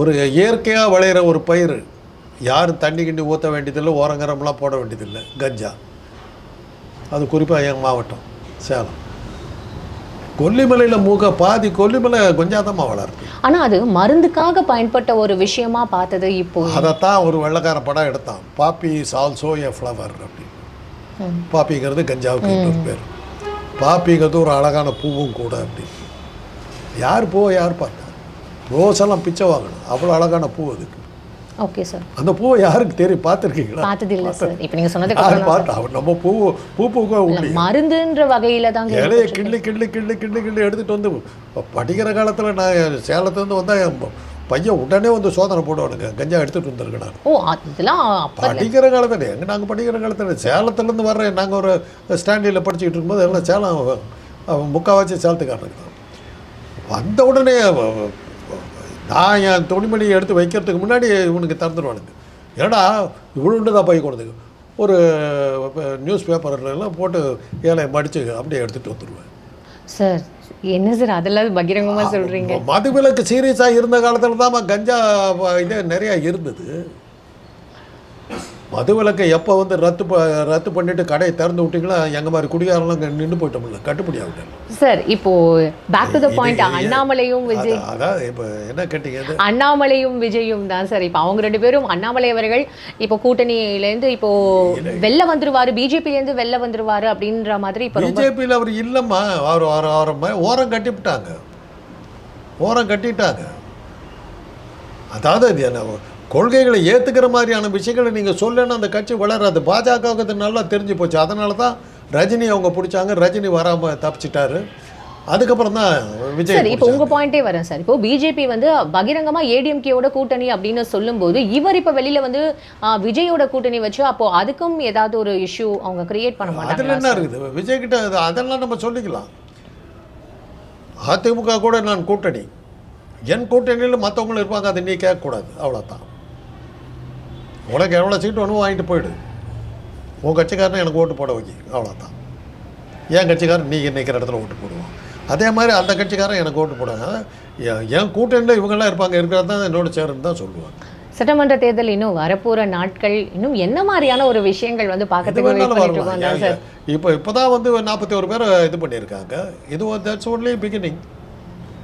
ஒரு இயற்கையாக விளையிற ஒரு பயிர் யாரும் தண்ணி கிண்டி ஊற்ற வேண்டியதில்லை ஓரங்கரம்லாம் போட வேண்டியதில்லை கஞ்சா. அது குறிப்பாக எங்கள் மாவட்டம் சேலம். கொல்லிமலையில் மூக்க பாதி கொல்லிமலை கொஞ்சாதம்மா வளருது ஆனா அது மருந்துக்காக பயன்பட்ட ஒரு விஷயமா பார்த்தது இப்போ. அதைத்தான் ஒரு வெள்ளைக்கார படம் எடுத்தான். Poppy is also a flower அப்படின்னு. பாப்பிங்கிறது கஞ்சாவுக்கு இன்னொரு பேர். பாப்பிங்கிறது ஒரு அழகான பூவும் கூட அப்படின்னு யார் பூவை யார் பார்த்தா? ரோஸ் எல்லாம் பிச்சை வாங்கணும். அவ்வளோ அழகான பூ அதுக்கு. Okay sir. அந்த பூவை யாருக்கு தெரியும்? பார்த்துருக்கீங்களா? பார்த்தது இல்ல சார். இப்போ நீங்க சொன்னதுக்கு யார் அப்புறம் தான் பார்த்தா? அவர் நம்ம பூ பூ பூக்க உண்டு. மருந்துன்ற வகையில தாங்க இலைய கிள்ளி கிள்ளி கிள்ளி கிள்ளி கிள்ளி எடுத்துகிட்டு வந்து படிக்கிற காலத்தில் நான் சேலத்துலேருந்து வந்தால் என் பையன் உடனே வந்து சோதனை போடுவானுங்க. கஞ்சா எடுத்துகிட்டு வந்திருக்கேன் ஓ அதெல்லாம் படிக்கிற காலத்தில் எங்கே நாங்கள் படிக்கிற காலத்தில் சேலத்துலேருந்து வர்ற நாங்கள் ஒரு ஸ்டாண்டில் படிச்சுக்கிட்டு இருக்கும்போது எல்லாம் சேலம் முக்கால்வாசி சேலத்துக்காரனுக்கு வந்த உடனே நான் என் துணிமணி எடுத்து வைக்கிறதுக்கு முன்னாடி இவனுக்கு திறந்துருவானுங்க ஏடா இவ்வளோண்டு தான் பை கொடுத்துக்கு ஒரு நியூஸ் பேப்பர்லாம் போட்டு ஏழையை மடித்து அப்படியே எடுத்துகிட்டு வந்துடுவேன் சார் என்ன சார் அதெல்லாம் பகிரங்கமா சொல்றீங்க? மதுவிலக்கு சீரியஸாக இருந்த காலத்தில் தான் கஞ்சா இது நிறையா இருந்தது. மதுவிலக்கை எப்போ வந்து ரத்து ப ரத்து பண்ணிட்டு கடையை திறந்து விட்டீங்களா எங்கள் மாதிரி குடிகாரெல்லாம் நின்று போயிட்டோம்ல கட்டுப்படி ஆகல சார் இப்போ பேக் டு த பாயிண்ட் அண்ணாமலையும் விஜய் அதான் இப்போ என்ன கேட்டீங்க? அண்ணாமலையும் விஜயும் தான் சார் இப்போ அவங்க ரெண்டு பேரும் அண்ணாமலை அவர்கள் இப்போ கூட்டணியிலேருந்து இப்போ வெளில வந்துருவாரு பிஜேபிலேருந்து வெளில வந்துருவாரு அப்படின்ற மாதிரி இப்போ பிஜேபியில் அவர் இல்லைம்மா அவர் அவர் அவரை ஓரம் கட்டிவிட்டாங்க. ஓரம் கட்டிட்டாங்க. அதாவது என்ன கொள்கைகளை ஏற்றுக்கிற மாதிரியான விஷயங்களை நீங்கள் சொல்லணும் அந்த கட்சி வளராது. பாஜகவுக்கு நல்லா தெரிஞ்சு போச்சு. அதனால தான் ரஜினி அவங்க பிடிச்சாங்க. ரஜினி வராமல் தப்பிச்சிட்டாரு. அதுக்கப்புறம் தான் விஜய் சரி இப்போ உங்க பாயிண்டே வரேன் சார். இப்போ பிஜேபி வந்து பகிரங்கமா ஏடிஎம்கேவோட கூட்டணி அப்படின்னு சொல்லும்போது இவர் இப்போ வெளியில வந்து விஜயோட கூட்டணி வச்சு அப்போ அதுக்கும் ஏதாவது ஒரு இஷ்யூ அவங்க கிரியேட் பண்ண அதில் மாட்டாங்க என்ன இருக்குது? விஜய் கிட்ட அது- அதெல்லாம் நம்ம சொல்லிக்கலாம். அதிமுக கூட நான் கூட்டணி. என் கூட்டணியில் மற்றவங்களும் இருப்பாங்க. அதை நீ கேட்கக்கூடாது. அவ்வளோதான் உனக்கு எவ்வளோ சீட்டு வேணும் வாங்கிட்டு போயிடு. உன் கட்சிக்காரனை எனக்கு ஓட்டு போட வைக்கி. அவ்வளோதான் என் கட்சிக்காரன் நீ நிற்கிற இடத்துல ஓட்டு போடுவான். அதே மாதிரி அந்த கட்சிக்காரன் எனக்கு ஓட்டு போடுவாங்க என் கூட்டணியில் இவங்கெல்லாம் இருப்பாங்க இருக்கிறது தான் என்னோட சேருன்னு தான் சொல்லுவாங்க. சட்டமன்ற தேர்தல் இன்னும் வரப்போற நாட்கள் இன்னும் என்ன மாதிரியான ஒரு விஷயங்கள் வந்து பார்க்கறதுக்கு இப்போ இப்போ தான் வந்து நாற்பத்தி ஒரு பேரை இது பண்ணியிருக்காங்க. இது தட்ஸ் ஒன்லி பிகினிங்